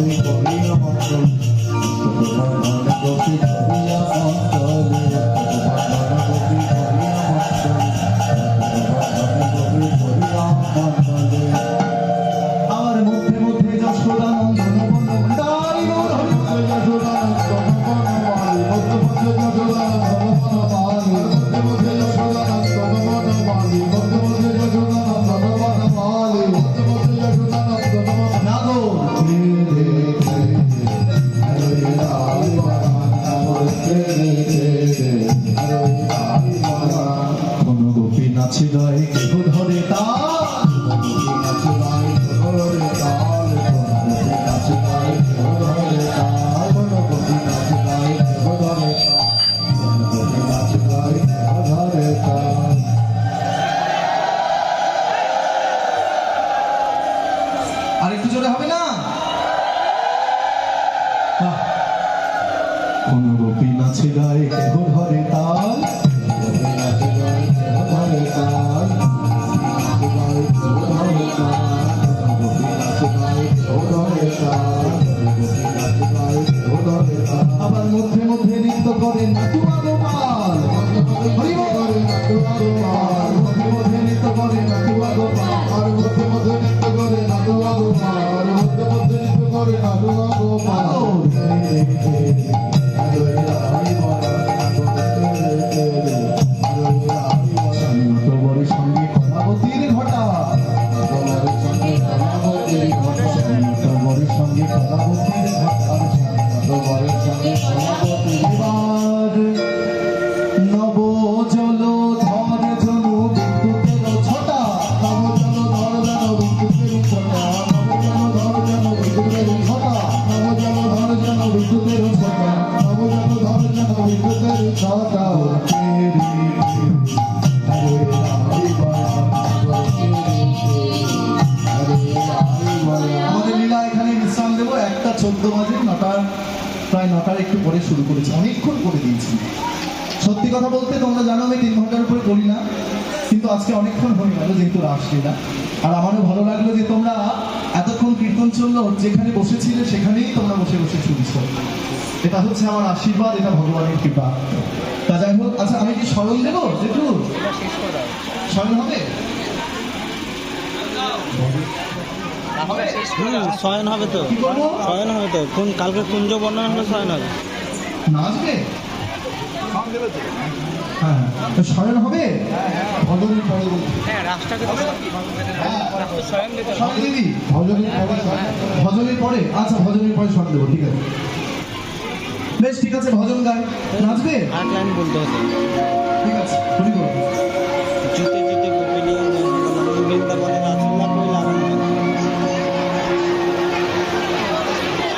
আমার আর একটু জোরে হবে না। কোন গোপী নাচে আবার মধ্যে মধ্যে নৃত্য করে। মধ্যে মধ্যে নৃত্য করে আমাদের লীলা এখানে বিশ্রাম দেবো। একটা চোদ্দ বাজে, নটার, প্রায় নটার একটু পরে শুরু করেছি। অনেকক্ষণ করে দিয়েছি। সত্যি কথা বলতে, তোমরা জানো আমি তিন ঘণ্টার উপরে করি না, কিন্তু আজকে অনেকক্ষণ হয়ে গেল যেহেতু রাস লীলা। আর আমারও ভালো লাগল যে তোমরা এতক্ষণ কীর্তন চলল, যেখানে বসেছিলে সেখানেই তোমরা বসে বসে শুনছো। এটা হচ্ছে আমার আশীর্বাদ এটা ভগবানের কৃপা। তা যাই হোক আচ্ছা আমি কি স্মরণ দেবো একটু স্মরণ হবে? শয়ন হবে তো। শয়ন হবে তো। কোন কালকে কুঞ্জ বর্ণনা হলে শয়ন হবে। নাচবে হ্যাঁ তো স্মরণ হবে? ভজনের পরে স্মরণ দিদি ভজনের পরে আচ্ছা ভজনের পরে স্মরণ দেবো ঠিক আছে। বেশ ঠিক আছে ভজন গান। নাচবে? আট লাইন বলতে হবে। ঠিক আছে